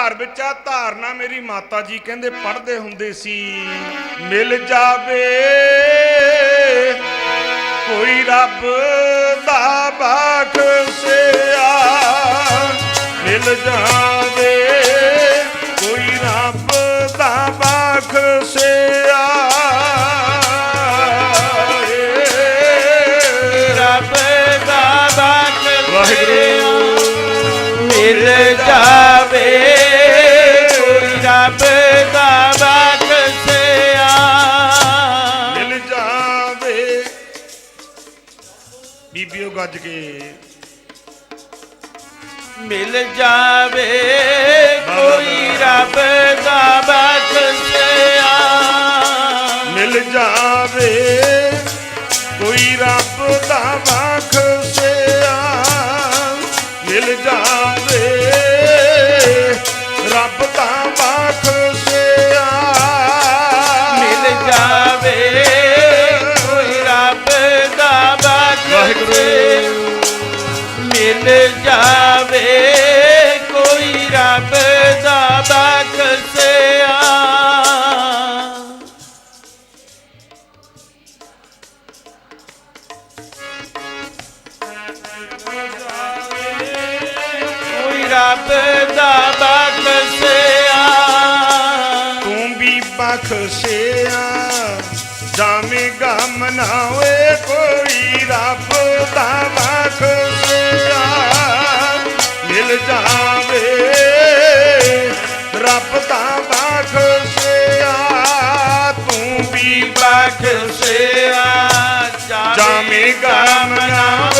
ਘਰ ਵਿੱਚ ਆ ਧਾਰਨਾ ਮੇਰੀ ਮਾਤਾ ਜੀ ਕਹਿੰਦੇ ਪੜ੍ਹਦੇ ਹੁੰਦੇ ਸੀ ਮਿਲ ਜਾਵੇ ਕੋਈ ਰੱਬ ਦਾ ਬਖਸ਼ਿਆ ਮਿਲ ਜਾਵੇ ਕੋਈ ਰੱਬ ਦਾ ਬਖਸ਼ਿਆ ਏ। ਰੱਬ ਦਾ ਬਖਸ਼ਿਆ ਵਾਹਿਗੁਰੂ ਮਿਲ ਜਾਵੇ ਬੀਬੀਓ ਗੱਜ ਕੇ। ਮਿਲ ਜਾਵੇ ਕੋਈ ਰੱਬ ਦਾ ਬਖਸ਼ਿਆ ਮਿਲ ਜਾਵੇ ਕੋਈ ਰੱਬ ਦਾ ਬਖਸ਼ਿਆ ਮਿਲ ਜਾਵੇ ਰੱਬ ਦਾ ਬਖਸ਼ਿਆ ਮਿਲ ਜਾਵੇ ਜਾਵੇ, ਕੋਈ ਰੱਬ ਦਾ ਬਖਸ਼ਿਆ। ਕੋਈ ਰੱਬ ਦਾ ਬਖਸ਼ਿਆ। ਤੂੰ ਵੀ ਬਖਸ਼ਿਆ, ਜਾਵੇਂਗਾ ਮਨਾਵੇ, ਕੋਈ ਰੱਬ ਦਾ જામી કામના